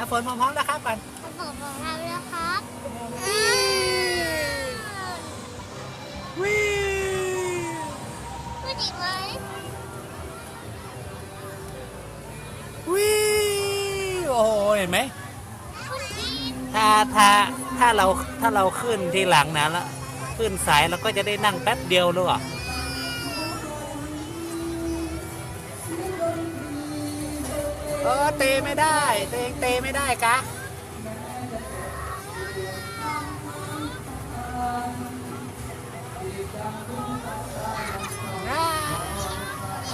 อะฝนพร้อมๆแล้วครับก่อนผมของเราแล้วครับวิพูดอีกไหมวิโอ้โหเห็นไหมพูดอีกถ้าถ้าถ้าเราถ้าเราขึ้นทีหลังนะแล้วขึ้นสายเราก็จะได้นั่งแป๊บเดียวหรือเปล่า เออเตะไม่ได้เตะเตะไม่ได้กะ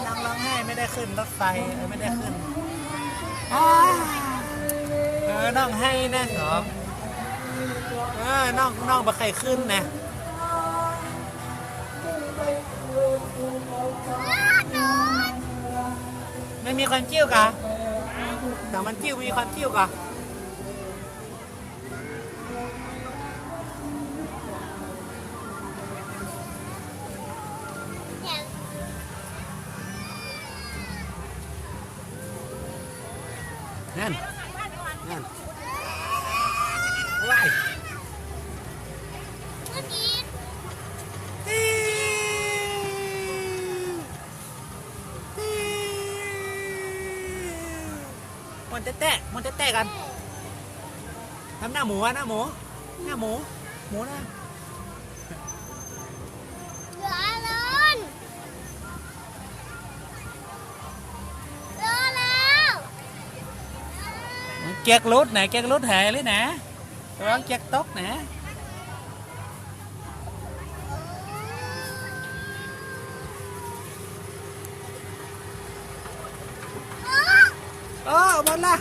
นั่งร้องไห้ไม่ได้ขึ้นรถไฟไม่ได้ขึ้นอเออน้องให้นั่งเหรอเออน้องน้องบ่ใครขึ้นนะไม่มีความจิ้วกะ แต่มันจิ้วมีความจิ้วกะเนี่ยนั่นนั่นว้าย พูดอีก ติ้วติ้ว มันเตะเตะมันเตะเตะกันทำหน้าหมูอะหน้าหมู หน้าหมู หมูนะเหลือลินรอล้วเกียกรุดไหนเกียกรุดหายเลยนะร้องเกียกตกนะ 好，完了